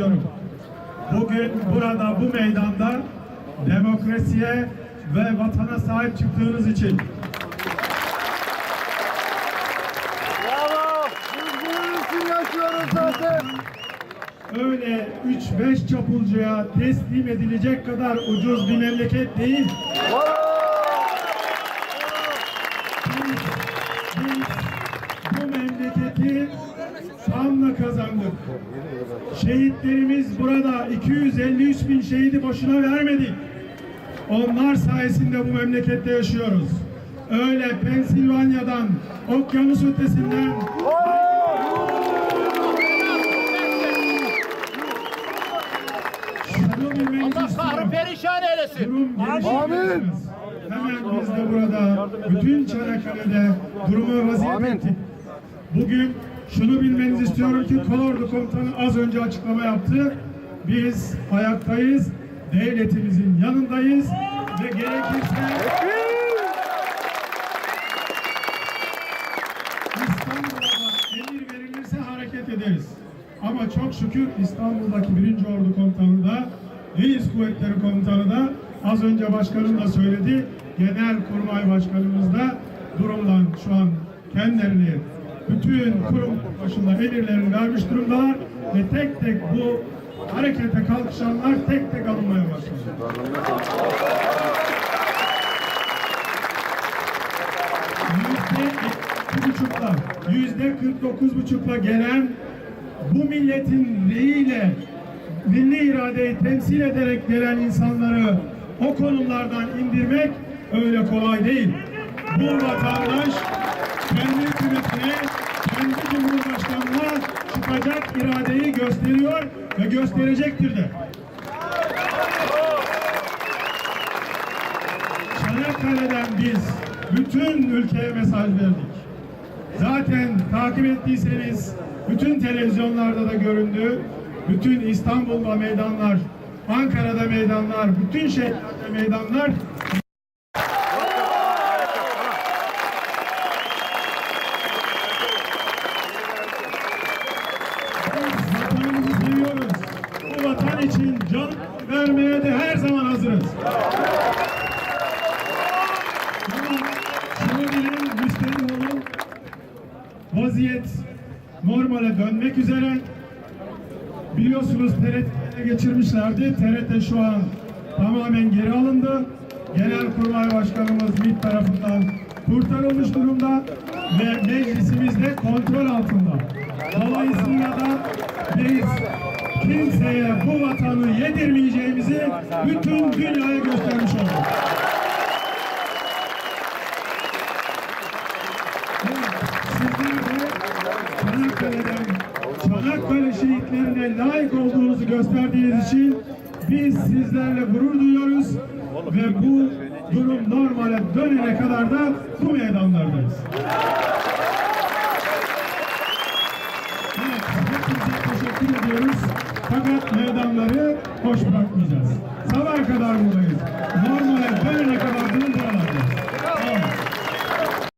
ediyorum. Bugün burada bu meydanda demokrasiye ve vatana sahip çıktığınız için Bravo. Biz bunun için yaşıyoruz zaten. öyle 3-5 çapulcuya teslim edilecek kadar ucuz bir memleket değil. Biz, kanla kazandık. Şehitlerimiz burada 253 bin şehidi boşuna vermedik. Onlar sayesinde bu memlekette yaşıyoruz. Öyle Pensilvanya'dan, okyanus ötesinden Allah kahrı perişan eylesin. Geliştirirsiniz. Hemen biz de burada bütün Çanakkale'de durumu vaziyet Amin. ettik. Bugün şunu bilmenizi istiyorum ki Kolordu Komutanı az önce açıklama yaptı. Biz ayaktayız, devletimizin yanındayız ve gerekirse İstanbul'a emir verilirse hareket ederiz. Ama çok şükür İstanbul'daki birinci Ordu Komutanı da Deniz Kuvvetleri Komutanı da az önce başkanım da söyledi. Genel Kurmay Başkanımız da durumdan şu an kendilerini bütün kurum başında emirlerini vermiş durumdalar ve tek tek bu harekete kalkışanlar tek tek alınmaya başladı. yüzde buçukla, yüzde kırk dokuz buçukla gelen bu milletin reyiyle milli iradeyi temsil ederek gelen insanları o konumlardan indirmek öyle kolay değil. Bu vatandaş iradeyi gösteriyor ve gösterecektir de. Çanakkale'den biz bütün ülkeye mesaj verdik. Zaten takip ettiyseniz bütün televizyonlarda da göründü. Bütün İstanbul'da meydanlar, Ankara'da meydanlar, bütün şehirlerde meydanlar normale dönmek üzere. Biliyorsunuz TRT'ye geçirmişlerdi. TRT şu an tamamen geri alındı. Genelkurmay Başkanımız MİT tarafından kurtarılmış durumda ve meclisimiz de kontrol altında. Dolayısıyla da biz kimseye bu vatanı yedirmeyeceğimizi bütün dünyaya göstermiş olduk. Çanakkale'den Çanakkale şehitlerine layık olduğunuzu gösterdiğiniz için biz sizlerle gurur duyuyoruz ve bu durum normale dönene kadar da bu meydanlardayız. Evet, hepinize teşekkür ediyoruz. Fakat meydanları boş bırakmayacağız. Sabaha kadar buradayız. Bunun